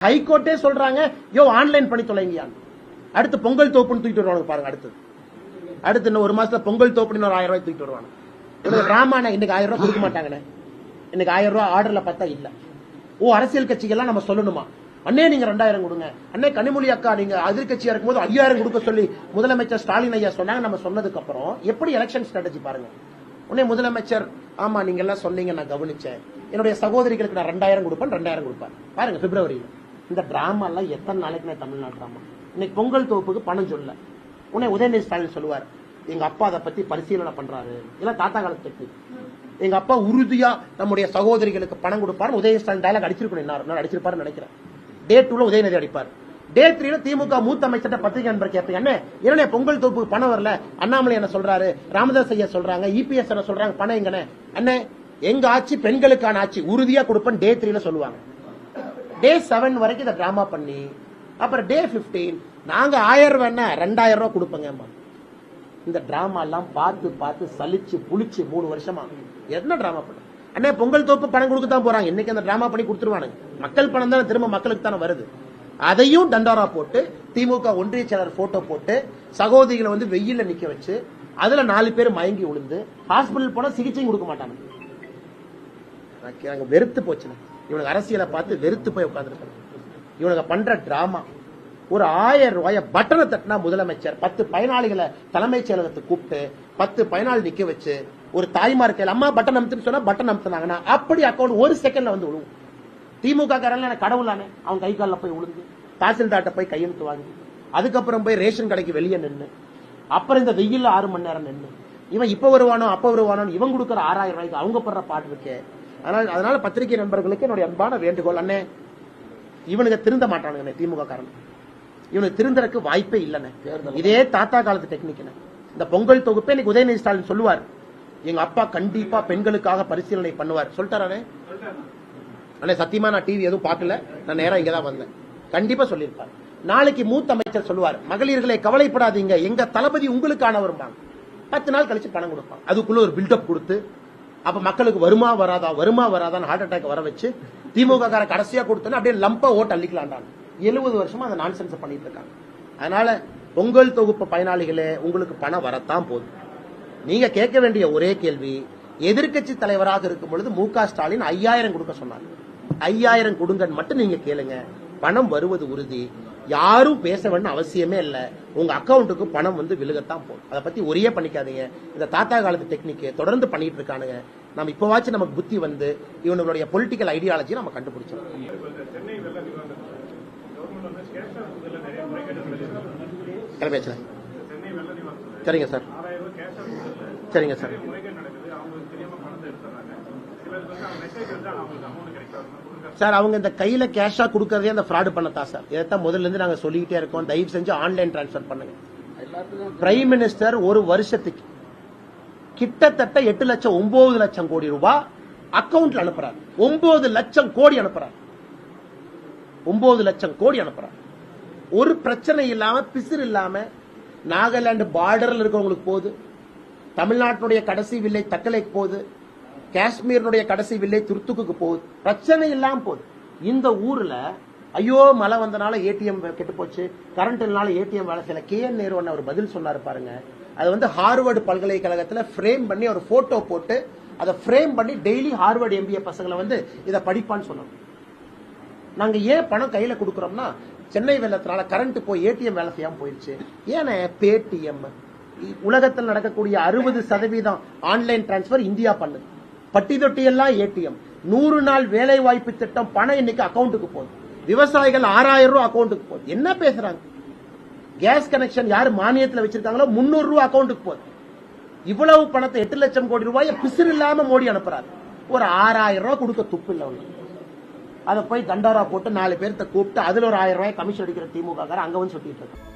ஹைகோர்ட்டே சொல்றாங்க யோ ஆன்லைன் பண்ணி தொலைங்கயான்னு அடுத்து பொங்கல் தோப்புன்னு தூக்கிட்டு வருவாங்க பாருங்க அடுத்து அடுத்து இன்னும் ஒரு மாசத்துல பொங்கல் தோப்புன்னு ஒரு ஆயிரம் ரூபாய் தூக்கிட்டு வருவாங்க இவனுக்கு டிராமாண்ணே இன்னைக்கு ஆயிரம் ரூபாய் கொடுக்க மாட்டாங்கண்ணே. இன்னைக்கு ஆயிரம் ரூபாய் ஆர்டர்ல பார்த்தா இல்ல. ஓ அரசியல் கட்சிகள்லாம் நம்ம சொல்லணுமா? அண்ணே நீங்க ரெண்டாயிரம் கொடுங்க. அண்ணே கனிமொழி அக்கா நீங்க எதிர்கட்சியா இருக்கும்போது ஐயாயிரம் கொடுக்க சொல்லி முதலமைச்சர் ஸ்டாலின் ஐயா சொன்னாங்க நம்ம சொன்னதுக்கு அப்புறம் எப்படி எலெக்ஷன் ஸ்ட்ராட்டஜி பாருங்க. உடனே முதலமைச்சர் ஆமா நீங்க எல்லாம் சொன்னீங்க நான் கவனிச்சேன். என்னுடைய சகோதரிகளுக்கு நான் ரெண்டாயிரம் கொடுப்பேன் ரெண்டாயிரம் கொடுப்பேன். பாருங்க பிப்ரவரியில் இந்த டிராமா எல்லாம் எத்தனை நாளைக்கு நான் தமிழ்நாடு டிராமா இன்னைக்கு பொங்கல் தொகுப்புக்கு பணம் சொல்ல உடனே உதயநிதி ஸ்டாலின் சொல்லுவார் எங்க அப்பா அதை பத்தி பரிசீலனை பண்றாரு. இல்ல தாத்தா காலத்து டெக்னிக் எங்க அப்பா உறுதியா நம்முடைய சகோதரிகளுக்கு பணம் கொடுப்பாரு உதயநிதி ஸ்டாலின் டயலாக் அடிச்சிருக்கணும் என்ன அடிச்சிருப்பாருன்னு நினைக்கிறேன். டே டூல உதயநிதி அடிப்பார். டே த்ரீல திமுக மூத்த அமைச்சர்கிட்ட பத்திரிகை நண்பர் கேட்பீங்க அண்ணே என்ன பொங்கல் தொகுப்புக்கு பணம் வரல? அண்ணாமலை என்ன சொல்றாரு ராமதாஸ் ஐயா சொல்றாங்க இபிஎஸ் என்ன சொல்றாங்க பணம் எங்கண்ணே? அண்ணே எங்க ஆட்சி பெண்களுக்கான ஆட்சி. உறுதியா கொடுப்பேன் டே த்ரீல சொல்லுவாங்க. டே செவன் வரைக்கும் இதை ட்ராமா பண்ணி அப்புறம் டே ஃபிஃப்டீன் நாங்கள் ஆயிரம் ரூபாய் என்ன? ரெண்டாயிரம் ரூபா கொடுப்போங்க இந்த ட்ராமா எல்லாம் பார்த்து பார்த்து சலிச்சு புளிச்சு மூணு வருஷமா. என்ன ட்ராமா பண்ண? அண்ணே பொங்கல் தோப்பு பணம் கொடுக்க தான் போறாங்க. இன்னைக்கு அந்த ட்ராமா பண்ணி கொடுத்துருவானுங்க. மக்கள் பணம் தானே திரும்ப மக்களுக்கு தானே வருது. அதையும் தண்டாரா போட்டு திமுக ஒன்றிய செயலர் போட்டோ போட்டு சகோதரிகளை வந்து வெயில நிக்க வச்சு அதுல நாலு பேர் மயங்கி விழுந்து ஹாஸ்பிட்டல் போனா சிகிச்சையும் கொடுக்க மாட்டாங்க. எனக்கு வெறுத்து போச்சுண்ணே. இவனுக்கு அரசியலை பார்த்து வெறுத்து போய் உட்காந்துருக்காங்க இவனுக்கு பண்ற டிராமா ஒரு ஆயிரம் ரூபாய பட்டனை தட்டினா முதலமைச்சர் பத்து பயனாளிகளை தலைமைச் செயலகத்தை கூப்பிட்டு பத்து பயனாளி நிக்க வச்சு ஒரு தாய்மார் கையில் அம்மா பட்டன் அமுத்துன்னு சொன்னா பட்டன் அமுத்துனாங்கன்னா அப்படி அக்கௌண்ட் ஒரு செகண்ட்ல வந்து விழுவும். திமுக காரன் எனக்கு கடவுளானே அவன் கை காலில் போய் விழுந்து தாசில்தார்ட்ட போய் கையெழுத்து வாங்கி அதுக்கப்புறம் போய் ரேஷன் கடைக்கு வெளியே நின்று அப்புறம் இந்த வெயில்ல ஆறு மணி நேரம் நின்று இவன் இப்ப வருவானோ அப்ப வருவானோ இவன் கொடுக்குற ஆறாயிரம் ரூபாய்க்கு அவங்க படுற பாட்டு இருக்கேன் அதனால அதனால பத்திரிகை நண்பர்களுக்கு என்னுடைய அன்பான வேண்டுகோள் அண்ணே இவனுக்கு திருந்த மாட்டானுங்க திமுக காரன். இவனுக்கு திருந்தறக்கு வாய்ப்பே இல்லைண்ணே. இதே தாத்தா காலத்து டெக்னிக் இந்த பொங்கல் தொகுப்பே இன்னைக்கு உதயநிதி ஸ்டாலின் சொல்லுவார். எங்க அப்பா கண்டிப்பா பெண்களுக்காக பரிசீலனை பண்ணுவார். சொல்லிட்டாரே அண்ணே சத்தியமா நான் டிவி எதுவும் பார்க்கல. நான் நேரா இங்க தான் வந்தேன். கண்டிப்பா சொல்லியிருப்பார். நாளைக்கு மூத்த அமைச்சர் சொல்லுவார் மகளிர்களை கவலைப்படாதீங்க. எங்க தளபதி உங்களுக்கானவரும்பாங்க. பத்து நாள் கழிச்சு பணம் கொடுப்பாங்க அதுக்குள்ள ஒரு பில்டப் கொடுத்து அப்ப மக்களுக்கு வருமா வராதா? வருமா வராதான்னு ஹார்ட் அட்டாக் வர வச்சு திமுக கார கடைசியா கொடுத்தோன்னு அப்படியே லம்பா ஓட்டு அள்ளிக்கலாண்டாங்க எழுபது வருஷமா அந்த நான்சென்ஸ் பண்ணிட்டு இருக்காங்க. அதனால பொங்கல் தொகுப்பு பயனாளிகளே உங்களுக்கு பணம் வரத்தான் போதும் நீங்க கேட்க வேண்டிய ஒரே கேள்வி எதிர்க்கட்சி தலைவராக இருக்கும் பொழுது மு ஸ்டாலின் ஐயாயிரம் கொடுக்க சொன்னாங்க ஐயாயிரம் கொடுங்கன்னு மட்டும் நீங்க கேளுங்க. பணம் வருவது உறுதி. யாரும் பேச வேண்டும் அவசியமே இல்லை. உங்க அக்கௌண்ட்டுக்கு பணம் வந்து விழுகத்தான் போகும் அதை பத்தி ஒரே பண்ணிக்காதீங்க. இந்த தாத்தா காலத்து டெக்னிக் தொடர்ந்து பண்ணிட்டு இருக்கானுங்க. நம்ம இப்பவாச்சும் நமக்கு புத்தி வந்து இவனுடைய பொலிட்டிக்கல் ஐடியாலஜி நம்ம கண்டுபிடிச்சோம் சென்னை சரிங்க சார். சரிங்க சார். சார் அவங்க இந்த கையில கேஷா கொடுக்கறதே அந்த ஃப்ராடு பண்ணத்தான் சார். இதைத்தான் முதல்ல இருந்து நாங்க சொல்லிக்கிட்டே இருக்கோம். தயவு செஞ்சு ஆன்லைன் டிரான்ஸ்ஃபர் பண்ணுங்க. பிரைம் மினிஸ்டர் ஒரு வருஷத்துக்கு கிட்டத்தட்ட எட்டு லட்சம் ஒன்பது லட்சம் கோடி ரூபாய் அக்கவுண்ட்ல அனுப்புறாரு. ஒன்பது லட்சம் கோடி அனுப்புறாரு. ஒன்பது லட்சம் கோடி அனுப்புறாரு. ஒரு பிரச்சனை இல்லாம பிசிறு இல்லாம நாகாலாந்து பார்டர்ல இருக்கவங்களுக்கு போகுது. தமிழ்நாட்டினுடைய கடைசி வில்லை தக்கலைக்கு போகுது. காஷ்மீரினுடைய கடைசி வில்லை துருத்துக்கு போகுது. பிரச்சனை இல்லாம போகுது. இந்த ஊர்ல ஐயோ மழை வந்தனால ஏடிஎம் கெட்டு போச்சு. கரண்ட் இல்லனால ஏடிஎம் வேலை செய்யல. கே என் நேரு அவர் பதில் சொன்னாரு பாருங்க. அது வந்து ஹார்வர்டு பல்கலைக்கழகத்துல ஃப்ரேம் பண்ணி ஒரு போட்டோ போட்டு அதை ஃப்ரேம் பண்ணி டெய்லி ஹார்வர்டு எம்பிஏ பசங்களை வந்து இதை படிப்பான்னு சொன்னாங்க. நாங்க ஏன் பணம் கையில கொடுக்குறோம்னா சென்னை வெள்ளத்தினால கரண்ட் போய் ஏடிஎம் வேலை செய்யாம போயிடுச்சு ஏன்னா பேடிஎம் உலகத்தில் நடக்கக்கூடிய அறுபது சதவீதம் ஆன்லைன் டிரான்ஸ்பர் இந்தியா பண்ணுது. பட்டி தொட்டி எல்லாம் ஏடிஎம். நூறு நாள் வேலை வாய்ப்பு திட்டம் பணம் இன்னைக்கு அக்கௌண்ட்டுக்கு போகுது. விவசாயிகள் ஆறாயிரம் ரூபாய் அக்கௌண்ட்டுக்கு போகுது. என்ன பேசுறாங்க? கேஸ் கனெக்ஷன் யார் மானியத்தில் வச்சிருக்காங்களோ? முன்னூறு ரூபாய் அக்கௌண்ட்டுக்கு போகுது. இவ்வளவு பணத்தை எட்டு லட்சம் கோடி ரூபாயை பிசிறு இல்லாம மோடி அனுப்புறாரு. ஒரு ஆறாயிரம் ரூபாய் கொடுக்க துப்பு இல்லை அவனுக்கு அதை போய் தண்டோரா போட்டு நாலு பேர்த்த கூப்பிட்டு அதுல ஒரு ஆயிரம் ரூபாய் கமிஷன் அடிக்கிற திமுக அங்க வந்து சொல்லிட்டு இருக்கான்.